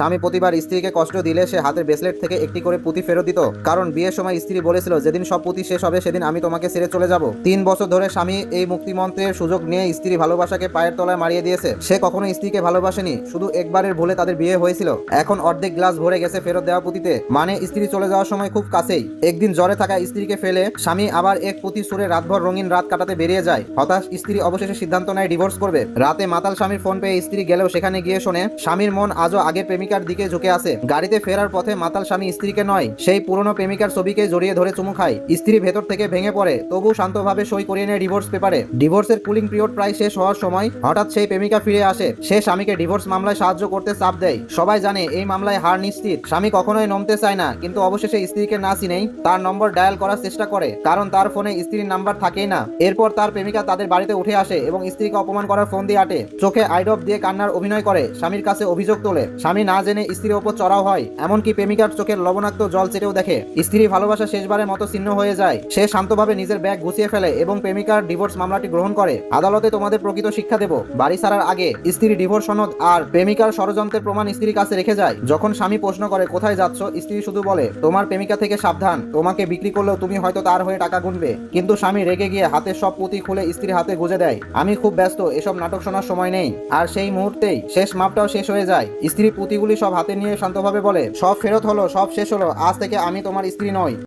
স্বামী প্রতিবার স্ত্রীকে কষ্ট দিলে সে হাতের ব্রেসলেট থেকে একটি করে পুঁতি ফেরত দিত। কারণ বিয়ের সময় স্ত্রী বলেছিল, যেদিন সব পুঁতি শেষ হবে, সেদিন আমি তোমাকে ছেড়ে চলে যাব। তিন বছর ধরে স্বামী এই মুক্তিমন্ত্রের সুযোগ নিয়ে স্ত্রী ভালোবাসাকে পায়ের তলায় মারিয়ে দিয়েছে। সে কখনো স্ত্রীকে ভালোবাসেনি, শুধু একবারের ভুলে তাদের বিয়ে হয়েছিল। এখন অর্ধেক গ্লাস ভরে গেছে ফেরত দেওয়া পুঁতিতে। মানে স্ত্রী চলে যাওয়ার সময় খুব কাছেই। একদিন জ্বরে থাকা স্ত্রীকে ফেলে স্বামী আবার এক পুঁতি সুরে রাতভর রঙিন রাত কাটাতে বেরিয়ে যায়। হতাশ স্ত্রী অবশেষে সিদ্ধান্ত নেয়, ডিভোর্স করবে। রাতে মাতাল স্বামীর ফোন পেয়ে স্ত্রী গেলেও সেখানে গিয়ে শোনে, স্বামীর মন আজও আগের প্রেমিকার দিকে ঝুঁকে আছে। গাড়িতে ফেরার পথে মাতাল স্বামী স্ত্রীকে নয়, সেই পুরনো প্রেমিকার ছবিকে জড়িয়ে ধরে চুমু খায়। স্ত্রী ভেতর থেকে ভেঙে পড়ে, তবু শান্তভাবে সই করিয়ে নেয় ডিভোর্স পেপারে। ডিভোর্সের কুলিং পিরিয়ড প্রায় শেষ হওয়ার সময়, হঠাৎ সেই প্রেমিকা ফিরে আসে। সে স্বামীকে ডিভোর্স মামলায় সাহায্য করতে চাপ দেয়। সবাই জানে, এই মামলায় হার নিশ্চিত। স্বামী কখনোই নমতে চায় না, কিন্তু অবশেষে স্ত্রীকে না চিনেই তার নম্বর ডায়াল করার চেষ্টা করে, কারণ তার ফোনে স্ত্রীর নাম্বার থাকেই না। এরপর তার প্রেমিকা তাদের বাড়িতে উঠে আসে এবং স্ত্রীকে অপমান করার ফোন দিয়ে আটে। চোখে আইডপ দিয়ে কান্নার অভিনয় করে, স্বামীর কাছে অভিযোগ তোলে। স্বামী না জেনে স্ত্রীর ওপর চড়াও হয়। এমনকি প্রেমিকার চোখের লবণাক্ত জল চেটেও দেখে। স্ত্রী ভালোবাসা শেষবারের মতো ছিন্ন হয়ে যায়। সে শান্তভাবে নিজের ব্যাগ গুছিয়ে ফেলে এবং প্রেমিকার ডিভোর্স মামলাটি গ্রহণ করে। আদালতে তোমাদের প্রকৃত শিক্ষা দেব। বাড়ি ছাড়ার আগে স্ত্রী ডিভোর্স সনদ আর প্রেমিকার ষড়যন্ত্রের প্রমাণ স্ত্রীর কাছে রেখে যায়। যখন স্বামী প্রশ্ন করে, কোথায় যাচ্ছ? স্ত্রী শুধু বলে, তোমার প্রেমিকা থেকে সাবধান। তোমাকে বিক্রি করলেও তুমি হয়তো তার হয়ে টাকা গুনবে। কিন্তু স্বামী রেগে গিয়ে হাতের সব পুঁতি খুলে স্ত্রীর হাতে গুজে দেয়। আমি খুব ব্যস্ত, এসব নাটক শোনার সময় নেই। আর সেই মুহূর্তেই শেষ মাপটাও শেষ হয়ে যায়। স্ত্রী পুঁতিগুলি সব হাতে নিয়ে শান্তভাবে বলে, সব ফেরত হলো, সব শেষ হলো, আজ থেকে আমি তোমার স্ত্রী নই।